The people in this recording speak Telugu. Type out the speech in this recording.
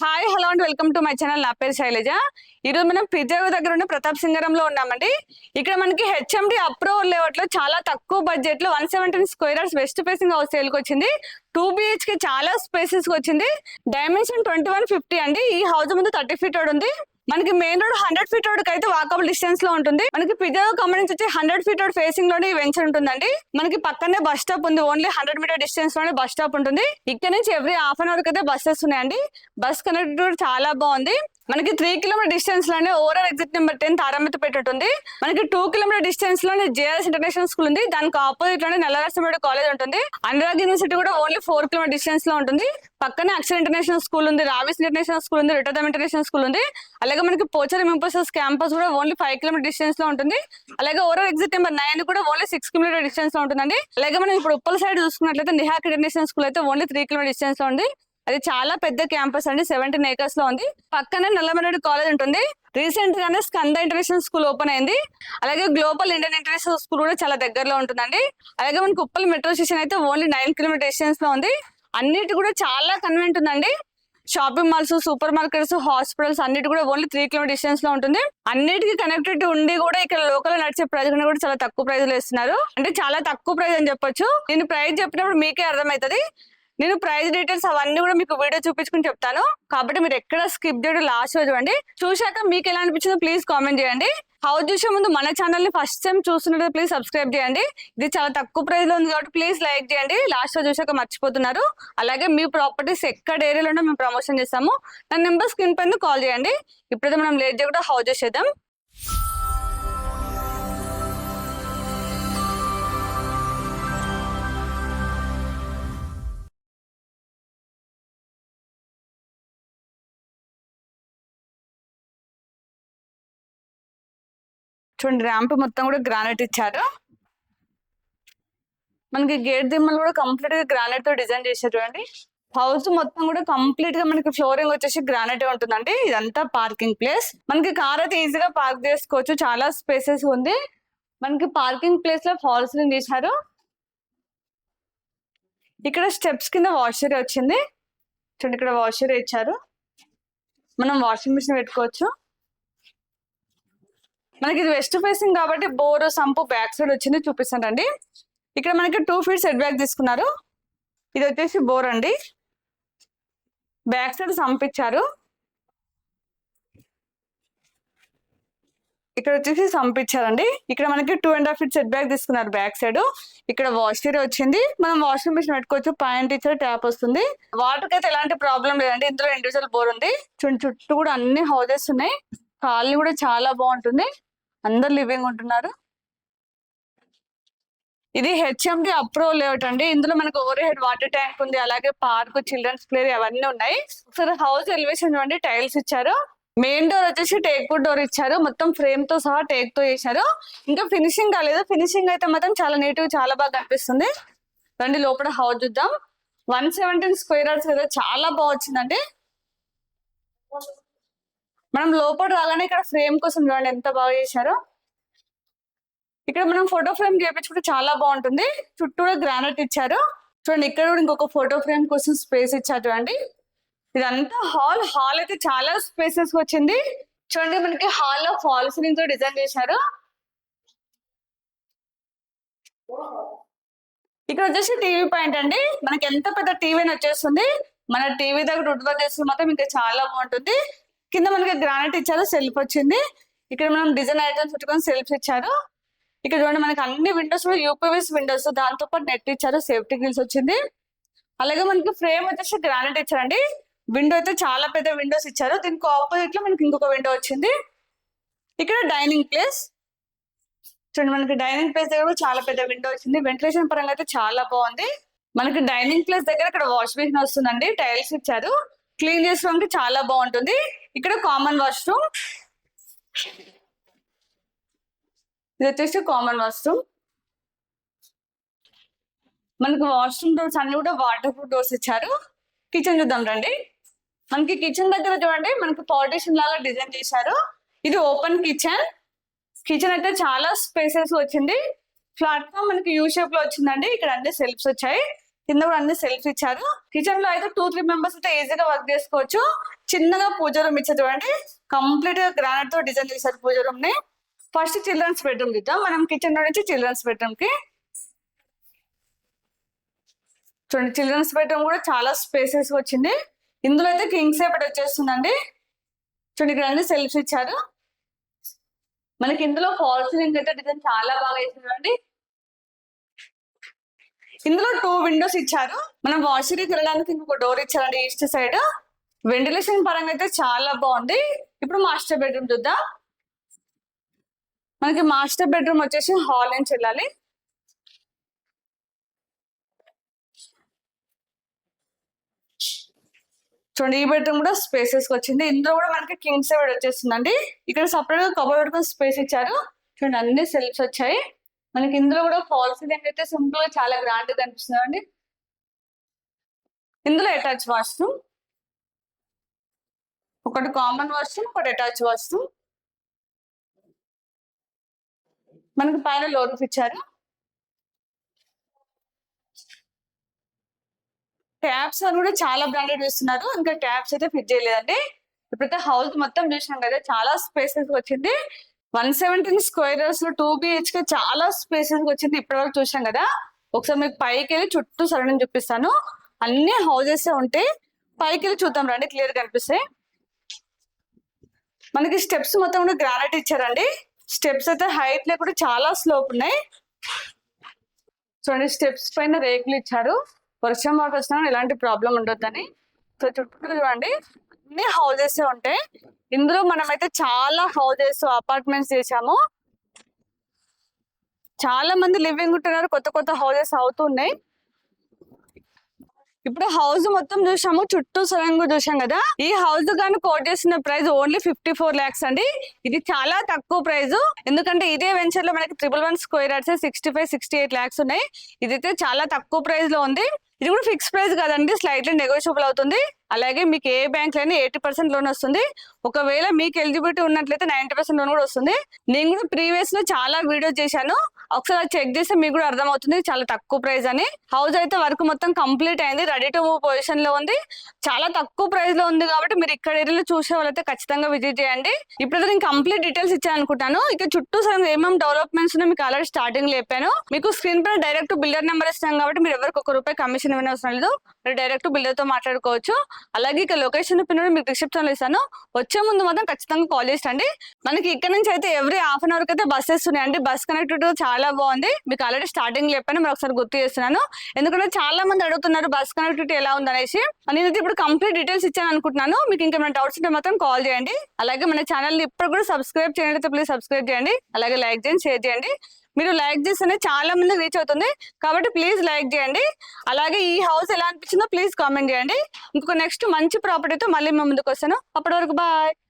Hi hello and welcome to my channel నా పేరు శైలజ. ఈరోజు మనం పిజాగు దగ్గర ఉన్న ప్రతాప్ సింగరంలో ఉన్నామండి. ఇక్కడ మనకి హెచ్ఎండి అప్రూవల్ లేఅవుట్లో చాలా తక్కువ బడ్జెట్లో one seventeen square yards west facing house సేల్కి వచ్చింది. టూ బిహెచ్కే చాలా స్పేసెస్ వచ్చింది. డైమెన్షన్ ట్వంటీ వన్ ఫిఫ్టీ అండి. ఈ హౌస్ ముందు థర్టీ ఫీట్ ఉంది. మనకి main road hundred feet road అయితే వాకబుల్ డిస్టెన్స్లో ఉంటుంది. మనకి పిజాగో కమ్మ నుంచి వచ్చి హండ్రెడ్ ఫీట్ రోడ్ ఫేసింగ్లోనే ఈ వెంచర్ ఉంటుందండి. మనకి పక్కనే బస్ స్టాప్ ఉంది. ఓన్లీ హండ్రెడ్ మీటర్ డిస్టెన్స్లోనే బస్ స్టాప్ ఉంటుంది. ఇక్కడ నుంచి ఎవ్రీ హాఫ్ అన్ అవర్ అయితే బస్సెస్ ఉన్నాయండి. బస్ కనెక్టివిటీ చాలా బాగుంది. మనకి three kilometre డిస్టెన్స్లోనే overall exit number ten Taramati పెట్టుంది మనకి టూ కిలోమీటర్ డిస్టెన్స్లోనే జేఆర్ఎస్ ఇంటర్నేషనల్ స్కూల్ ఉంది. దానికి ఆపోజిట్లోనే నల్లరాసంపేట కాలేజ్ ఉంటుంది. అనురాగ్ యూనివర్సిటీ కూడా ఓన్లీ ఫోర్ కిలోమీటర్ డిస్టెన్స్లో ఉంటుంది. పక్కనే అక్షర్ ఇంటర్నేషనల్ స్కూల్ ఉంది. రావిస్ ఇంటర్నేషనల్ స్కూల్ ఉంది. రిటర్దమ్ ఇంటర్నేషనల్ స్కూల్ ఉంది. అలాగే మనకి పోచర్ ఇంపోసెస్ క్యాంపస్ కూడా ఓన్లీ ఫైవ్ కిలోమీటర్ డిస్టెన్స్లో ఉంటుంది. అలాగే ఓవరాల్ ఎగ్జిట్ నెంబర్ నైన్ కూడా ఓన్లీ సిక్స్ కిలోమీటర్ డిస్టెన్స్లో ఉంటుందండి. అలాగే మనం ఇప్పుడు ఉప్పల్ సైడ్ చూసుకున్నట్లయితే నిహాక్ ఇంటర్నేషనల్ స్కూల్ అయితే ఓన్లీ త్రీ కిలోమీటర్ డిస్టెన్స్లో ఉంది. అది చాలా పెద్ద క్యాంపస్ అండి. సెవెంటీన్ ఏకర్స్లో ఉంది. పక్కనే నల్లమరెడ్డి కాలేజ్ ఉంటుంది. రీసెంట్ గానే స్కంద ఇంటర్నేషనల్ స్కూల్ ఓపెన్ అయింది. అలాగే గ్లోబల్ ఇండియన్ ఇంటర్నేషనల్ స్కూల్ కూడా చాలా దగ్గరలో ఉంటుందండి. అలాగే మనకి ఉప్పల్ మెట్రో స్టేషన్ అయితే ఓన్లీ నైన్ కిలోమీటర్ డిస్టెన్స్లో ఉంది. అన్నిటి కూడా చాలా కన్వీనెంట్ ఉందండి. Shopping malls super markets hospitals అన్నిటి కూడా ఓన్లీ త్రీ కిలోమీటర్ డిస్టెన్స్లో ఉంటుంది. అన్నిటికీ కనెక్టెడ్ ఉండి కూడా ఇక్కడ లోకల్ నడిచే ప్రైస్ కూడా చాలా తక్కువ ప్రైజ్లో ఇస్తున్నారు. అంటే చాలా తక్కువ ప్రైజ్ అని చెప్పొచ్చు. నేను ప్రైజ్ చెప్పినప్పుడు మీకే అర్థమవుతుంది. నేను ప్రైజ్ డీటెయిల్స్ అవన్నీ కూడా మీకు వీడియో చూపించుకుని చెప్తాను. కాబట్టి మీరు ఎక్కడ స్కిప్ చేయడం లాస్ట్ చూడండి. చూశాక మీకు ఎలా అనిపించిందో ప్లీజ్ కామెంట్ చేయండి. హౌస్ చూసే ముందు మన ఛానల్ని ఫస్ట్ టైం చూస్తున్నట్టు ప్లీజ్ సబ్స్క్రైబ్ చేయండి. ఇది చాలా తక్కువ ప్రైస్లో ఉంది కాబట్టి ప్లీజ్ లైక్ చేయండి. లాస్ట్లో చూసాక మర్చిపోతున్నారు. అలాగే మీ ప్రాపర్టీస్ ఎక్కడ ఏరియాలో మేము ప్రమోషన్ చేస్తాము. నా నెంబర్ స్క్రీన్ పైన కాల్ చేయండి. ఇప్పుడైతే మనం లేట్ చేయకుండా హౌస్ చేసేద్దాం చూడండి ర్యాంప్ మొత్తం కూడా గ్రానైట్ ఇచ్చారు. మనకి గేట్ దిమ్మలు కూడా కంప్లీట్గా గ్రానైట్తో డిజైన్ చేశారు చూడండి. హౌస్ మొత్తం కూడా కంప్లీట్గా మనకి ఫ్లోరింగ్ వచ్చేసి గ్రానైట్ ఉంటుందండి. ఇదంతా పార్కింగ్ ప్లేస్ మనకి కార్ అయితే ఈజీగా పార్క్ చేసుకోవచ్చు. చాలా స్పేసెస్ ఉంది. మనకి పార్కింగ్ ప్లేస్లో ఫాల్స్ సీలింగ్ చేశారు ఇక్కడ స్టెప్స్ కింద వాషర్ వచ్చింది. చూడండి ఇక్కడ వాషర్ ఇచ్చారు. మనం వాషింగ్ మిషన్ పెట్టుకోవచ్చు. మనకి ఇది వెస్ట్ ఫేసింగ్ కాబట్టి బోర్ సంపు బ్యాక్ సైడ్ వచ్చింది చూపిస్తానండి. ఇక్కడ మనకి టూ ఫీట్ సెట్ బ్యాక్ తీసుకున్నారు. ఇది వచ్చేసి బోర్ అండి. బ్యాక్ సైడ్ సంపించారు ఇక్కడ వచ్చేసి సంపించారండి ఇక్కడ మనకి two and half feet set back తీసుకున్నారు బ్యాక్ సైడ్ ఇక్కడ వాష్ ఏరియా వచ్చింది. మనం వాషింగ్ మిషన్ పెట్టుకోవచ్చు. పాయింట్ ఇచ్చారు ట్యాప్ వస్తుంది. వాటర్ అయితే ఎలాంటి ప్రాబ్లం లేదండి. ఇందులో ఇండివిజువల్ బోర్ ఉంది. చుట్టూ కూడా అన్ని హౌజెస్ ఉన్నాయి. కాలనీ కూడా చాలా బాగుంటుంది. అందరు లివింగ్ ఉంటున్నారు. ఇది హెచ్ఎండి అప్రూవల్ లేఅవుట్ అండి ఇందులో మనకు ఓవర్ హెడ్ వాటర్ ట్యాంక్ ఉంది అలాగే పార్క్ చిల్డ్రన్స్ ప్లే అవన్నీ ఉన్నాయి. ఒకసారి హౌస్ ఎలివేషన్ అండి టైల్స్ ఇచ్చారు. మెయిన్ డోర్ వచ్చేసి టేక్ వుడ్ డోర్ ఇచ్చారు. మొత్తం ఫ్రేమ్తో సహా టేక్తో చేశారు. ఇంకా ఫినిషింగ్ కాలేదు. ఫినిషింగ్ అయితే మాత్రం చాలా నీట్ చాలా బాగా కనిపిస్తుంది. రండి లోపల హౌస్ చూద్దాం. వన్ సెవెంటీన్ స్క్వేర్ యార్డ్స్ అయితే చాలా బాగా వచ్చిందండి. మనం లోపల రాగానే ఇక్కడ ఫ్రేమ్ కోసం చూడండి ఎంత బాగా చేశారో. ఇక్కడ మనం ఫోటో ఫ్రేమ్ చేయించుకుంటే చాలా బాగుంటుంది. చుట్టూ గ్రానైట్ ఇచ్చారు. చూడండి ఇక్కడ కూడా ఇంకొక ఫోటో ఫ్రేమ్ కోసం స్పేస్ ఇచ్చారు చూడండి. ఇదంతా హాల్. హాల్ అయితే చాలా స్పేసెస్ వచ్చింది. చూడండి మనకి హాల్లో ఫాల్ సీలింగ్తో డిజైన్ చేశారు. ఇక్కడ వచ్చేసి టీవీ పాయింట్ అండి. మనకి ఎంత పెద్ద టీవీ అని వచ్చేస్తుంది. మన టీవీ దగ్గర ఉడ్వర్ చేస్తే మాత్రం ఇంకా చాలా బాగుంటుంది. కింద మనకి గ్రానైట్ ఇచ్చారు సెల్ఫ్ వచ్చింది. ఇక్కడ మనం డిజైన్ ఐటమ్స్ పెట్టుకొని సెల్ఫ్స్ ఇచ్చారు. ఇక్కడ చూడండి మనకి అన్ని విండోస్ కూడా యూపీవీస్ విండోస్ దాంతో పాటు నెట్ ఇచ్చారు సేఫ్టీ గ్రిల్స్ వచ్చింది. అలాగే మనకి ఫ్రేమ్ వచ్చేసి గ్రానైట్ ఇచ్చారండి. విండో అయితే చాలా పెద్ద విండోస్ ఇచ్చారు. దీనికి ఆపోజిట్లో మనకి ఇంకొక విండో వచ్చింది. ఇక్కడ డైనింగ్ ప్లేస్ చూడండి మనకి డైనింగ్ ప్లేస్ దగ్గర చాలా పెద్ద విండో వచ్చింది. వెంటిలేషన్ పరంగా అయితే చాలా బాగుంది. మనకి డైనింగ్ ప్లేస్ దగ్గర ఇక్కడ వాష్ బేసిన్ వస్తుందండి. టైల్స్ ఇచ్చారు. క్లీన్ చేసుకోవడానికి చాలా బాగుంటుంది. ఇక్కడ కామన్ వాష్రూమ్. ఇది వచ్చేసి కామన్ వాష్రూమ్. మనకి వాష్రూమ్ డోర్స్ అన్ని కూడా వాటర్ ప్రూఫ్ డోర్స్ ఇచ్చారు. కిచెన్ చూద్దాం రండి. మనకి కిచెన్ దగ్గర చూడండి మనకి పార్టీషన్ లాగా డిజైన్ చేశారు. ఇది ఓపెన్ కిచెన్. కిచెన్ అయితే చాలా స్పేసెస్ వచ్చింది. ప్లాట్ఫామ్ మనకి యూ షేప్లో వచ్చిందండి. ఇక్కడ అన్ని సెల్ఫ్స్ వచ్చాయి. కింద కూడా అన్ని సెల్ఫ్ ఇచ్చారు. కిచెన్లో అయితే టూ త్రీ మెంబర్స్ అయితే ఈజీగా వర్క్ చేసుకోవచ్చు. చిన్నగా పూజ రూమ్ ఇచ్చారు చూడండి. కంప్లీట్గా గ్రానైట్తో డిజైన్ చేశారు పూజ రూమ్ని. ఫస్ట్ చిల్డ్రన్స్ బెడ్రూమ్ ఇద్దాం మనం కిచెన్ నుంచి చిల్డ్రన్స్ బెడ్రూమ్కి. చూడండి చిల్డ్రన్స్ బెడ్రూమ్ కూడా చాలా స్పేసెస్ వచ్చింది. ఇందులో అయితే కింగ్ సైడ్ బెడ్ వచ్చేస్తుందండి. చూడండి ఇక్కడ అన్ని సెల్ఫ్ ఇచ్చారు. మనకి ఇందులో ఫాల్ సీలింగ్ అయితే డిజైన్ చాలా బాగా వేసిందండి ఇందులో టూ విండోస్ ఇచ్చారు. మనం వాషరీకి వెళ్ళడానికి ఇంకొక డోర్ ఇచ్చారండి ఈస్ట్ సైడ్ వెంటిలేషన్ పరంగా అయితే చాలా బాగుంది. ఇప్పుడు మాస్టర్ బెడ్రూమ్ చూద్దాం. మనకి మాస్టర్ బెడ్రూమ్ వచ్చేసి హాల్ నుంచి వెళ్ళాలి. చూడండి ఈ బెడ్రూమ్ కూడా స్పేసెస్ వచ్చింది. ఇందులో కూడా మనకి కింగ్ సైడ్ వచ్చేస్తుందండి. ఇక్కడ సపరేట్గా కబోర్డ్ పెట్టుకుని స్పేస్ ఇచ్చారు. చూడండి అన్ని సెల్ఫ్స్ వచ్చాయి. మనకి ఇందులో కూడా ఫాల్ సీలింగ్ అయితే సింపుల్గా చాలా గ్రాండ్గా కనిపిస్తుంది. అండి ఇందులో అటాచ్ వాష్రూమ్ ఒకటి కామన్ వాష్రూమ్ ఒకటి అటాచ్ వాష్రూమ్ మనకి పైన లోన్స్ ఇచ్చారు. ట్యాప్స్ అని కూడా చాలా బ్రాండెడ్ చేస్తున్నారు. ఇంకా ట్యాప్స్ అయితే ఫిట్ చేయలేదండి. ఇప్పుడైతే హౌస్ మొత్తం చూసినాం కదా చాలా స్పేసెస్ వచ్చింది. వన్ సెవెంటీన్ స్క్వేర్స్లో టూ బిహెచ్కే చాలా స్పేసెస్ వచ్చింది. ఇప్పటివరకు చూసాం కదా. ఒకసారి మీకు పైకి వెళ్ళి చుట్టూ సరౌండింగ్ చూపిస్తాను. అన్ని హౌజెస్ ఉంటే పైకి వెళ్ళి చూద్దాం. రండి క్లియర్ కనిపిస్తాయి మనకి స్టెప్స్ మొత్తం కూడా గ్రానైట్ ఇచ్చారండి. స్టెప్స్ అయితే హైట్లో కూడా చాలా స్లోప్ ఉన్నాయి. చూడండి స్టెప్స్ పైన రేకులు ఇచ్చారు. వర్షం మాకు వచ్చినా ఎలాంటి ప్రాబ్లం ఉండొద్దని. సో చుట్టూ చూడండి అన్ని హౌజెస్ ఉంటాయి. ఇందులో మనమైతే చాలా హౌజెస్ అపార్ట్మెంట్స్ చేసాము చాలా మంది లివింగ్ ఉంటున్నారు కొత్త కొత్త హౌజెస్ అవుతున్నాయి ఇప్పుడు హౌస్ మొత్తం చూసాము చుట్టూ సొరంగు చూసాం కదా. ఈ హౌస్ గాను కోట్ చేసిన price only fifty four lakhs అండి. ఇది చాలా తక్కువ ప్రైస్ ఎందుకంటే ఇదే వెంచర్లో మనకి triple one square yards sixty five sixty eight lakhs ఉన్నాయి. ఇదైతే చాలా తక్కువ ప్రైస్లో ఉంది. ఇది కూడా ఫిక్స్ ప్రైస్ కదండి స్లైట్లీ నెగోషియబుల్ అవుతుంది. అలాగే మీకు ఏ బ్యాంక్లోనే ఎయిటీ పర్సెంట్ లోన్ వస్తుంది. ఒకవేళ మీకు ఎలిజిబిలిటీ ఉన్నట్లయితే నైన్టీ పర్సెంట్ లోన్ కూడా వస్తుంది. నేను కూడా ప్రీవియస్లో చాలా వీడియోస్ చేశాను. ఒకసారి చెక్ చేస్తే మీకు కూడా అర్థమవుతుంది. చాలా తక్కువ ప్రైస్ అని. హౌస్ అయితే వర్క్ మొత్తం కంప్లీట్ అయింది. రెడీ టు మూవ్ పొజిషన్లో ఉంది. చాలా తక్కువ ప్రైస్లో ఉంది కాబట్టి మీరు ఇక్కడ ఏరియాలో చూసే వాళ్ళైతే ఖచ్చితంగా విజిట్ చేయండి. ఇప్పుడు నేను కంప్లీట్ డీటెయిల్స్ ఇచ్చాను అనుకుంటాను ఇక చుట్టూ సగం ఏమేమి డెవలప్మెంట్స్ ఉన్నాయి మీకు ఆల్రెడీ స్టార్టింగ్లో చెప్పాను. మీకు స్క్రీన్ పైన డైరెక్ట్ బిల్డర్ నెంబర్ ఇస్తాం కాబట్టి మీరు ఎవరికి ఒక రూపాయి కమిషన్ ఇవ్వనవసరం లేదు. మీరు డైరెక్ట్ బిల్డర్తో మాట్లాడుకోవచ్చు. అలాగే ఇక లొకేషన్ పిన్ మీకు డిస్క్రిప్షన్లో ఇస్తాను. వచ్చే ముందు మాత్రం ఖచ్చితంగా కాల్ చేసండి మనకి ఇక్కడ నుంచి అయితే ఎవ్రీ హాఫ్ అన్ అవర్ అయితే బస్సెస్ ఉన్నాయండి. బస్ కనెక్టివిటీ చాలా బాగుంది. మీకు ఆల్రెడీ స్టార్టింగ్ చెప్పాను. మరి ఒకసారి గుర్తు చేస్తున్నాను. ఎందుకంటే చాలా మంది అడుగుతున్నారు బస్ కనెక్టివిటీ ఎలా ఉందనేసి. నేను నేనైతే ఇప్పుడు కంప్లీట్ డీటెయిల్స్ ఇచ్చాను అనుకుంటున్నాను. మీకు ఇంకేమైనా డౌట్స్ ఉంటే మాత్రం కాల్ చేయండి. అలాగే మన ఛానల్ ఇప్పుడు కూడా సబ్స్క్రైబ్ చేయండి ప్లీజ్ సబ్స్క్రైబ్ చేయండి. అలాగే లైక్ చేయండి షేర్ చేయండి. మీరు లైక్ చేస్తేనే చాలా మంది రీచ్ అవుతుంది. కాబట్టి ప్లీజ్ లైక్ చేయండి. అలాగే ఈ హౌస్ ఎలా అనిపించిందో ప్లీజ్ కామెంట్ చేయండి. ఇంకొక నెక్స్ట్ మంచి ప్రాపర్టీతో మళ్ళీ మేము ముందుకు వస్తాను. అప్పటి వరకు బాయ్